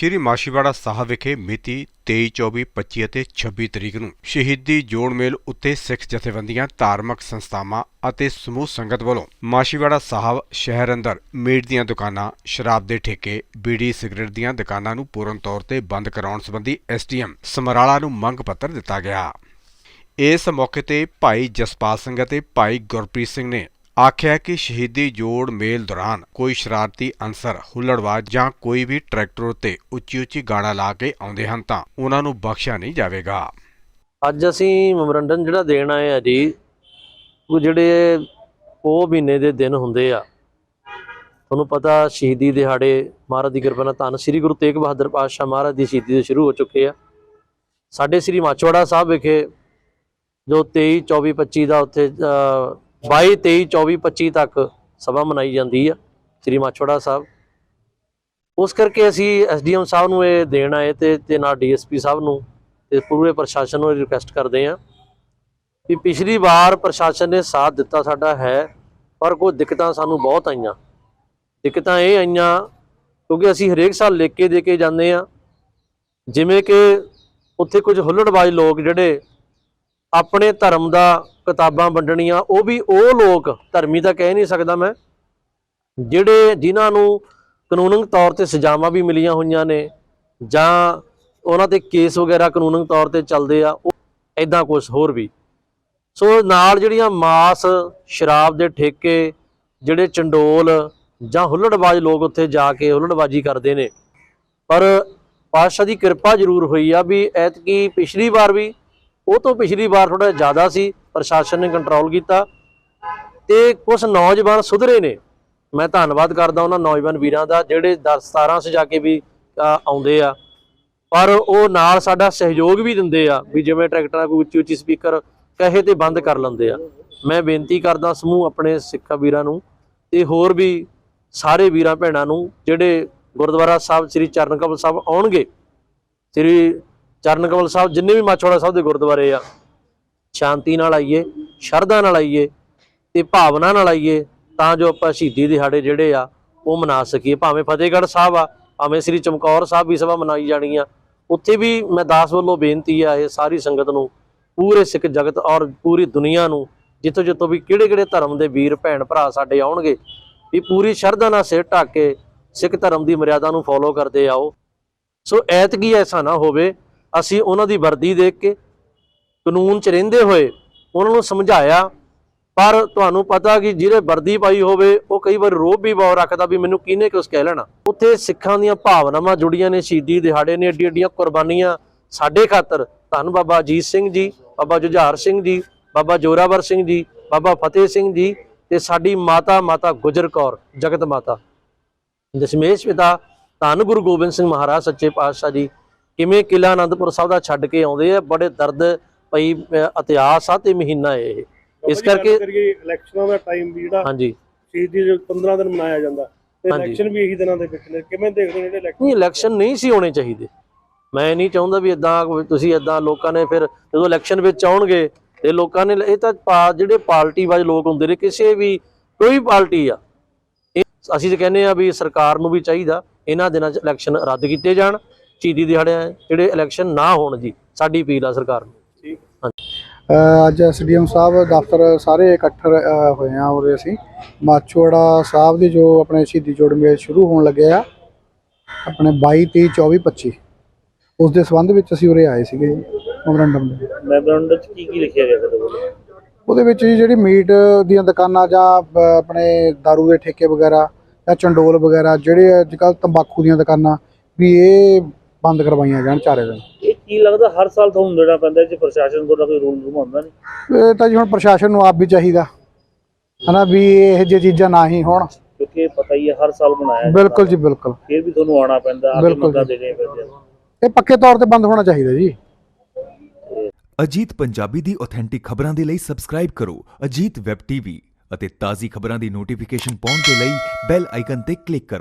ਸ਼੍ਰੀ ਮਾਸ਼ੀਵਾੜਾ ਸਾਹਿਬ ਵਿਖੇ ਮਿਤੀ 23 24 25 ਅਤੇ 26 ਤਰੀਕ ਨੂੰ ਸ਼ਹੀਦੀ ਜੋੜ ਮੇਲ ਉੱਤੇ ਸਿੱਖ ਜਥੇਬੰਦੀਆਂ ਧਾਰਮਿਕ ਸੰਸਥਾਵਾਂ ਅਤੇ ਸਮੂਹ ਸੰਗਤ ਵੱਲੋਂ ਮਾਸ਼ੀਵਾੜਾ ਸਾਹਿਬ ਸ਼ਹਿਰ ਅੰਦਰ ਮੀਟ ਦੀਆਂ ਦੁਕਾਨਾਂ, ਸ਼ਰਾਬ ਦੇ ਠੇਕੇ, ਬੀੜੀ, ਸਿਗਰਟ ਦੀਆਂ ਦੁਕਾਨਾਂ ਨੂੰ ਪੂਰਨ ਤੌਰ ਤੇ ਬੰਦ ਕਰਾਉਣ ਸੰਬੰਧੀ ਐਸਡੀਐਮ ਸਮਰਾਲਾ ਨੂੰ ਮੰਗ ਪੱਤਰ ਦਿੱਤਾ ਗਿਆ। ਇਸ ਮੌਕੇ ਤੇ ਭਾਈ ਜਸਪਾਲ ਸਿੰਘ ਅਤੇ ਭਾਈ ਗੁਰਪ੍ਰੀਤ ਸਿੰਘ ਨੇ ਆਖਿਆ ਕਿ ਸ਼ਹੀਦੀ ਜੋੜ ਮੇਲ ਦੌਰਾਨ ਕੋਈ ਸ਼ਰਾਰਤੀ ਅਨਸਰ, ਹੁੱਲੜਬਾਜ਼ ਜਾਂ ਕੋਈ ਵੀ ਟਰੈਕਟਰ ਉੱਤੇ ਉੱਚੀ ਉੱਚੀ ਗਾਣਾ ਲਾ ਕੇ ਆਉਂਦੇ ਹਨ ਤਾਂ ਉਹਨਾਂ ਨੂੰ ਬਖਸ਼ਿਆ ਨਹੀਂ ਜਾਵੇਗਾ। ਅੱਜ ਅਸੀਂ ਮੈਮੋਰੰਡਮ ਜਿਹੜਾ ਦੇਣ ਆਏ ਆ ਜੀ, ਉਹ ਜਿਹੜੇ ਉਹ ਮਹੀਨੇ ਦੇ ਦਿਨ ਹੁੰਦੇ ਆ, ਤੁਹਾਨੂੰ ਪਤਾ ਸ਼ਹੀਦੀ ਦਿਹਾੜੇ, ਮਹਾਰਾਜ ਦੀ ਕਿਰਪਾ ਨਾਲ ਧੰਨ ਸ੍ਰੀ ਗੁਰੂ ਤੇਗ ਬਹਾਦਰ ਪਾਤਸ਼ਾਹ ਮਹਾਰਾਜ ਦੀ ਸ਼ਹੀਦੀ ਦੇ ਸ਼ੁਰੂ ਹੋ ਚੁੱਕੇ ਆ। ਸਾਡੇ ਸ੍ਰੀ ਮਾਚੋੜਾ ਸਾਹਿਬ ਵਿਖੇ ਜੋ 23 24 25 ਦਾ ਉੱਥੇ 22 23 24 25 ਤੱਕ ਸਭਾ ਮਨਾਈ ਜਾਂਦੀ ਆ, ਸ੍ਰੀ ਮਾਚੋੜਾ ਸਾਹਿਬ। ਉਸ ਕਰਕੇ ਅਸੀਂ ਐਸਡੀਐਮ ਸਾਹਿਬ ਨੂੰ ਇਹ ਦੇਣ ਆਏ ਤੇ ਤੇ ਨਾਲ ਡੀਐਸਪੀ ਸਾਹਿਬ ਨੂੰ ਤੇ ਪੂਰੇ ਪ੍ਰਸ਼ਾਸਨ ਨੂੰ ਰਿਕੁਐਸਟ ਕਰਦੇ ਹਾਂ ਕਿ ਪਿਛਲੀ ਵਾਰ ਪ੍ਰਸ਼ਾਸਨ ਨੇ ਸਾਥ ਦਿੱਤਾ ਸਾਡਾ ਹੈ, ਪਰ ਕੋਈ ਦਿੱਕਤਾਂ ਸਾਨੂੰ ਬਹੁਤ ਆਈਆਂ। ਦਿੱਕਤਾਂ ਇਹ ਆਈਆਂ ਕਿਉਂਕਿ ਅਸੀਂ ਹਰੇਕ ਸਾਲ ਲਿਖ ਕੇ ਦੇ ਕੇ ਜਾਂਦੇ ਆ ਜਿਵੇਂ ਕਿ ਉੱਥੇ ਕੁਝ ਹੁੱਲੜਬਾਜ਼ ਲੋਕ ਜਿਹੜੇ ਆਪਣੇ ਧਰਮ ਦਾ ਕਿਤਾਬਾਂ ਵੰਡਣੀਆਂ, ਉਹ ਵੀ ਉਹ ਲੋਕ ਧਰਮੀ ਤਾਂ ਕਹਿ ਨਹੀਂ ਸਕਦਾ ਮੈਂ, ਜਿਹੜੇ ਜਿਨ੍ਹਾਂ ਨੂੰ ਕਾਨੂੰਨਿਕ ਤੌਰ ਤੇ ਸਜ਼ਾਵਾਂ ਵੀ ਮਿਲੀਆਂ ਹੋਈਆਂ ਨੇ, ਜਾਂ ਉਹਨਾਂ ਤੇ ਕੇਸ ਵਗੈਰਾ ਕਾਨੂੰਨਿਕ ਤੌਰ ਤੇ ਚੱਲਦੇ ਆ, ਉਹ ਐਦਾਂ ਕੁਝ ਹੋਰ ਵੀ। ਸੋ ਨਾਲ ਜਿਹੜੀਆਂ ਮਾਸ, ਸ਼ਰਾਬ ਦੇ ਠੇਕੇ, ਜਿਹੜੇ ਚੰਡੋਲ ਜਾਂ ਹੁੱਲੜਬਾਜ਼ ਲੋਕ ਉੱਥੇ ਜਾ ਕੇ ਹੁੱਲੜਬਾਜ਼ੀ ਕਰਦੇ ਨੇ, ਪਰ ਪਾਤਸ਼ਾਹ ਦੀ ਕਿਰਪਾ ਜ਼ਰੂਰ ਹੋਈ ਆ ਵੀ ਐਤਕੀ ਪਿਛਲੀ ਵਾਰ ਵੀ ਉਹ ਤੋਂ ਪਿਛਲੀ ਵਾਰ ਥੋੜਾ ਜ਼ਿਆਦਾ ਸੀ, ਪ੍ਰਸ਼ਾਸਨ ਨੇ ਕੰਟਰੋਲ ਕੀਤਾ ਤੇ ਕੁਝ ਨੌਜਵਾਨ ਸੁਧਰੇ ਨੇ। ਮੈਂ ਧੰਨਵਾਦ ਕਰਦਾ ਉਹਨਾਂ ਨੌਜਵਾਨ ਵੀਰਾਂ ਦਾ ਜਿਹੜੇ 10 17 ਸਜਾ ਕੇ ਵੀ ਆਉਂਦੇ ਆ। ਪਰ ਉਹ ਨਾਲ ਸਾਡਾ ਸਹਿਯੋਗ ਵੀ ਦਿੰਦੇ ਆ ਵੀ ਜਿਵੇਂ ਟਰੈਕਟਰਾਂ ਕੋਈ ਉੱਚੀ ਉੱਚੀ ਸਪੀਕਰ ਕਹੇ ਤੇ ਬੰਦ ਕਰ ਲੈਂਦੇ ਆ। ਮੈਂ ਬੇਨਤੀ ਕਰਦਾ ਸਮੂਹ ਆਪਣੇ ਸਿੱਖਾ ਵੀਰਾਂ ਨੂੰ ਤੇ ਹੋਰ ਵੀ ਸਾਰੇ ਵੀਰਾਂ ਭੈਣਾਂ ਨੂੰ ਜਿਹੜੇ ਗੁਰਦੁਆਰਾ ਸਾਹਿਬ, ਸ੍ਰੀ ਚਰਨ ਚਰਨਕਮਲ ਸਾਹਿਬ ਆਉਣਗੇ, ਸ੍ਰੀ ਚਰਨਕਮਲ ਸਾਹਿਬ ਜਿੰਨੇ ਵੀ ਮਾਛੋੜਾ ਸਾਹਿਬ ਦੇ ਗੁਰਦੁਆਰੇ ਆ, ਸ਼ਾਂਤੀ ਨਾਲ ਆਈਏ, ਸ਼ਰਧਾ ਨਾਲ ਆਈਏ ਤੇ ਭਾਵਨਾ ਨਾਲ ਆਈਏ, ਤਾਂ ਜੋ ਆਪਾਂ ਸ਼ਹੀਦੀ ਦਿਹਾੜੇ ਜਿਹੜੇ ਆ, ਉਹ ਮਨਾ ਸਕੀਏ। ਭਾਵੇਂ ਫਤਿਹਗੜ੍ਹ ਸਾਹਿਬ ਆ, ਭਾਵੇਂ ਸ੍ਰੀ ਚਮਕੌਰ ਸਾਹਿਬ ਵੀ ਸਭਾ ਮਨਾਈ ਜਾਣੀ ਆ, ਉੱਥੇ ਵੀ ਮੈਂ ਦਾਸ ਵੱਲੋਂ ਬੇਨਤੀ ਆ, ਇਹ ਸਾਰੀ ਸੰਗਤ ਨੂੰ, ਪੂਰੇ ਸਿੱਖ ਜਗਤ ਔਰ ਪੂਰੀ ਦੁਨੀਆ ਨੂੰ, ਜਿੱਥੋਂ ਜਿੱਥੋਂ ਵੀ ਕਿਹੜੇ ਕਿਹੜੇ ਧਰਮ ਦੇ ਵੀਰ, ਭੈਣ, ਭਰਾ ਸਾਡੇ ਆਉਣਗੇ, ਵੀ ਪੂਰੀ ਸ਼ਰਧਾ ਨਾਲ ਸਿਰ ਢੱਕ ਕੇ ਸਿੱਖ ਧਰਮ ਦੀ ਮਰਿਆਦਾ ਨੂੰ ਫੋਲੋ ਕਰਦੇ ਆਓ। ਸੋ ਐਤਕੀ ਐਸਾ ਨਾ ਹੋਵੇ ਅਸੀਂ ਉਹਨਾਂ ਦੀ ਵਰਦੀ ਦੇਖ ਕੇ ਕਾਨੂੰਨ 'ਚ ਰਹਿੰਦੇ ਹੋਏ ਉਹਨਾਂ ਨੂੰ ਸਮਝਾਇਆ। ਪਰ ਤੁਹਾਨੂੰ ਪਤਾ ਕਿ ਜਿਹੜੇ ਵਰਦੀ ਪਾਈ ਹੋਵੇ, ਉਹ ਕਈ ਵਾਰ ਰੋਬ ਵੀ ਬਹੁਤ ਰੱਖਦਾ ਵੀ ਮੈਨੂੰ ਕਿਹਨੇ ਕੁਛ ਕਹਿ ਲੈਣਾ। ਉੱਥੇ ਸਿੱਖਾਂ ਦੀਆਂ ਭਾਵਨਾਵਾਂ ਜੁੜੀਆਂ ਨੇ, ਸ਼ਹੀਦੀ ਦਿਹਾੜੇ ਨੇ ਏਡੀ ਏਡੀਆਂ ਕੁਰਬਾਨੀਆਂ ਸਾਡੇ ਖਾਤਰ। ਧੰਨ ਬਾਬਾ ਅਜੀਤ ਸਿੰਘ ਜੀ, ਬਾਬਾ ਜੁਝਾਰ ਸਿੰਘ ਜੀ, ਬਾਬਾ ਜੋਰਾਵਰ ਸਿੰਘ ਜੀ, ਬਾਬਾ ਫਤਿਹ ਸਿੰਘ ਜੀ ਤੇ ਸਾਡੀ ਮਾਤਾ ਮਾਤਾ ਗੁਜਰ ਕੌਰ, ਜਗਤ ਮਾਤਾ। ਦਸ਼ਮੇਸ਼ ਪਿਤਾ ਧੰਨ ਗੁਰੂ ਗੋਬਿੰਦ ਸਿੰਘ ਮਹਾਰਾਜ, ਸੱਚੇ ਪਾਤਸ਼ਾਹ ਜੀ ਕਿਵੇਂ ਕਿਲਾ ਆਨੰਦਪੁਰ ਸਾਹਿਬ ਦਾ ਛੱਡ ਕੇ ਆਉਂਦੇ ਆ ਬੜੇ ਦਰਦ ਪਈ ਇਤਿਹਾਸ ਆ ਤੇ ਮਹੀਨਾ ਇਹ। ਇਸ ਕਰਕੇ ਇਲੈਕਸ਼ਨਾਂ ਦਾ ਟਾਈਮ ਵੀ ਜਿਹੜਾ ਹਾਂਜੀ। ਸ਼ਹੀਦੀ ਦੇ 15 ਦਿਨ ਮਨਾਇਆ ਜਾਂਦਾ ਤੇ। ਇਲੈਕਸ਼ਨ ਵੀ ਇਹੀ ਦਿਨਾਂ ਦੇ ਵਿੱਚ ਨੇ। ਕਿਵੇਂ ਦੇਖਦੇ ਜਿਹੜੇ ਇਲੈਕਸ਼ਨ ਨਹੀਂ ਇਲੈਕਸ਼ਨ ਨਹੀਂ ਸੀ ਹੋਣੇ ਚਾਹੀਦੇ। ਮੈਂ ਨਹੀਂ ਚਾਹੁੰਦਾ ਵੀ ਇਦਾਂ ਤੁਸੀਂ ਇਦਾਂ ਲੋਕਾਂ ਨੇ ਫਿਰ ਜਦੋਂ ਇਲੈਕਸ਼ਨ ਵਿੱਚ ਆਉਣਗੇ ਤੇ ਲੋਕਾਂ ਨੇ ਇਹ ਤਾਂ ਜਿਹੜੇ ਪਾਰਟੀ ਵਾਲੇ ਲੋਕ ਹੁੰਦੇ ਨੇ ਕਿਸੇ ਵੀ ਕੋਈ ਪਾਰਟੀ ਆ। ਅਸੀਂ ਤਾਂ ਕਹਿੰਦੇ ਆ ਵੀ ਸਰਕਾਰ ਨੂੰ ਵੀ ਚਾਹੀਦਾ ਇਹਨਾਂ ਦਿਨਾਂ 'ਚ ਇਲੈਕਸ਼ਨ ਰੱਦ ਕੀਤੇ ਜਾਣ। ਸ਼ਹੀਦੀ ਦਿਹਾੜੇ ਜਿਹੜੇ ਇਲੈਕਸ਼ਨ ਨਾ ਹੋਣ ਜੀ ਸਾਡੀ ਅਪੀਲ ਆ ਸਰਕਾਰ ਨੂੰ। ਠੀਕ। ਅ, ਅੱਜ ਐਸਡੀਐਮ ਸਾਹਿਬ ਦਫ਼ਤਰ ਸਾਰੇ ਇਕੱਠ ਹੋਏ ਆ ਉਰੇ ਅਸੀਂ। ਮਾਛੋੜਾ ਸਾਹਿਬ ਦੇ ਜੋ ਆਪਣੇ ਸ਼ਹੀਦੀ ਜੋੜ ਮੇਲ ਸ਼ੁਰੂ ਹੋਣ ਲੱਗੇ ਆ ਆਪਣੇ 22 23 24 25 ਉਸ ਦੇ ਸੰਬੰਧ ਵਿੱਚ ਅਸੀਂ ਉਰੇ ਆਏ ਸੀਗੇ ਮੈਮੋਰੰਡਮ ਦੇ। ਮੈਮੋਰੰਡਮ ਚ ਕੀ ਕੀ ਲਿਖਿਆ ਗਿਆ ਤੁਹਾਡੇ ਉਹਦੇ ਵਿੱਚ? ਜੀ ਜਿਹੜੀ ਮੀਟ ਦੀਆਂ ਦੁਕਾਨਾਂ ਜਾਂ ਆਪਣੇ दारू ਦੇ ਠੇਕੇ ਵਗੈਰਾ ਜਾਂ ਚੰਡੋਲ ਵਗੈਰਾ ਜਿਹੜੇ ਅੱਜ ਕੱਲ੍ਹ ਤੰਬਾਕੂ ਦੀਆਂ ਦੁਕਾਨਾਂ ਵੀ ਇਹ ਬੰਦ ਕਰਵਾਈਆਂ ਜਾਣ ਚਾਰੇ ਦਿਨ। ਇਹ ਕੀ ਲੱਗਦਾ ਹਰ ਸਾਲ ਤੁਹਾਨੂੰ ਦੇਣਾ ਪੈਂਦਾ ਜੇ ਪ੍ਰਸ਼ਾਸਨ ਕੋਲ ਕੋਈ ਰੂਲ ਰੂਮ ਨਹੀਂ? ਇਹ ਤਾਂ ਜੀ ਹੁਣ ਪ੍ਰਸ਼ਾਸਨ ਨੂੰ ਆਪ ਵੀ ਚਾਹੀਦਾ। ਹਨਾ ਵੀ ਇਹ ਜਿਹੀ ਚੀਜ਼ਾਂ ਨਾ ਹੀ ਹੋਣ। ਕਿਉਂਕਿ ਪਤਾ ਹੀ ਹੈ ਹਰ ਸਾਲ ਬਣਾਇਆ ਬਿਲਕੁਲ ਜੀ ਬਿਲਕੁਲ। ਫਿਰ ਵੀ ਤੁਹਾਨੂੰ ਆਉਣਾ ਪੈਂਦਾ ਮੰਗਾਂ ਜੀ। ਦੇਣੇ ਪੈਂਦੇ ਇਹ ਪੱਕੇ ਤੌਰ ਤੇ ਬੰਦ ਹੋਣਾ ਚਾਹੀਦਾ ਜੀ। ਅਜੀਤ ਪੰਜਾਬੀ ਦੀ ਆਥੈਂਟਿਕ ਖਬਰਾਂ ਦੇ ਲਈ ਸਬਸਕ੍ਰਾਈਬ ਕਰੋ ਅਜੀਤ ਵੈਬ ਟੀਵੀ ਅਤੇ ਤਾਜ਼ੀ ਖਬਰਾਂ ਦੀ ਨੋਟੀਫਿਕੇਸ਼ਨ ਪਾਉਣ ਦੇ ਲਈ ਬੈਲ ਆਈਕਨ ਤੇ ਕਲਿੱਕ ਕਰੋ।